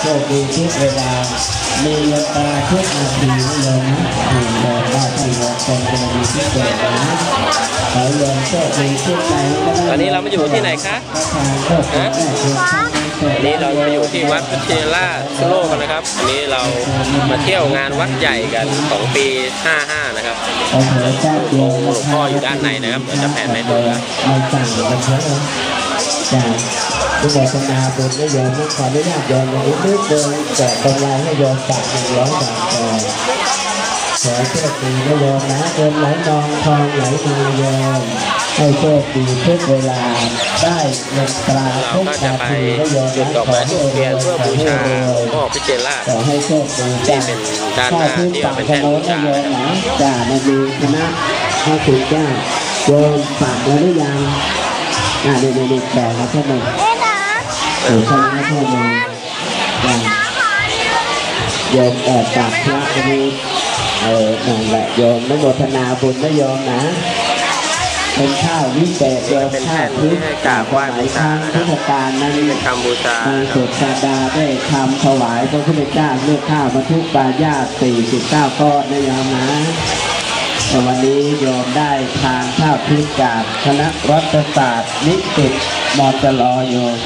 โชคดีทุกเวลา มีเงินตาทุกนาทีเลยนะถึงบอกว่าที่เราเป็นกรณีพิเศษนะขอเรียนโชคดีทุกใจก็ได้ตอนนี้เรามาอยู่ที่ไหนคะทางโชคดีแม่คุณวันนี้เรามาอยู่ที่วัดพุทธราชสโลกันนะครับ อันนี้เรามาเที่ยวงานวัดใหญ่กันของปี 55 นะครับโอ้โหเจ้าเดียวหลวงพ่ออยู่ด้านในนะครับเดี๋ยวจะแผ่นให้ดูนะ ไม่สั่งกันเยอะนาทุกโมทนาบุญได้โยมขออนุญาตยมอย่างนี้นิดเดียแต่ตรงไลน์ให้โยมฝากหนึ่งร้อยบาทก่อนขอโชคดีนะโยมนะเงินไหลนองทองไหลมาโยมให้โชคดีทุกเวลาได้เงินตราเราทุกนาไปทีนะโยมจุดนะดอม้เทียนเพื่อบูชาหลวงพ่อพิเจราขอให้โชคดีนี่เป็นด้าข้าที่ว่าเป็นแท่นบูชาโยมนะจ้าในมีคณะพระคุณเจ้าโยมฝากแล้วหรือยังอ่าเดี๋ยวเดี๋ยวแบ่งแล้วท่านหนึ่ง เอออท่านนะท่านหนึ่งจ้านะขอเรื่องโยมแอบฝากพระอันนี้เออนั่นแหละโยมนโมทนาบุญนะโยมนะเป็นข้าววิเศษโยมเป็นข้าวนทิพย์ให้กราบไหว้บูชายครั้งพุทธกาลนั้นเป็นคำบูชานางสุดสาดาได้ทำถวายพระพุทธเจ้าเลือกข้าวบรรทุกปายาสี่สิบเก้าก้อนนะโยมนะแต่วันนี้โยมได้ทานข้าวทิพย์จากคณะรัฐศาสตร์นิสิตมอจลอโยม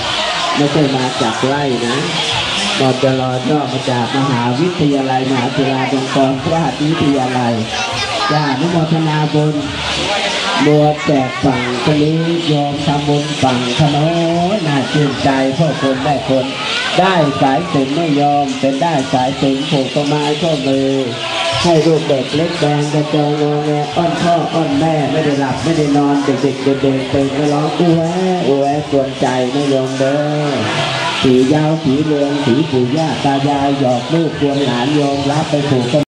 ไม่ใช่มาจากไร่นะมอจลอย่อมาจากมหาวิทยาลัยมหาจุฬาลงกรณราชวิทยาลัยจ้านุโมทนาบุญบัวแจกฝั่งคนนี้โยมทำบุญฝั่งขนอยน่าชื่นใจพ่อคนได้คน ได้สายสิญจนไม่ยอมเป็นได้สายสิญจนผูกต้นไม้ข้อมือ ให้ลูกเด็กเล็กแดงกระเจองงอแงอ้อนพ่ออ้อนแม่ไม่ได้หลับไม่ได้นอนเด็กๆเด็กๆตื่นมาร้องอู้แวอู้แวกวนใจไม่ยอมเด้อผียาวผีเรืองผีปู่ย่าตายายหยอกลูกควรหลานยอมรับไปผูกต้น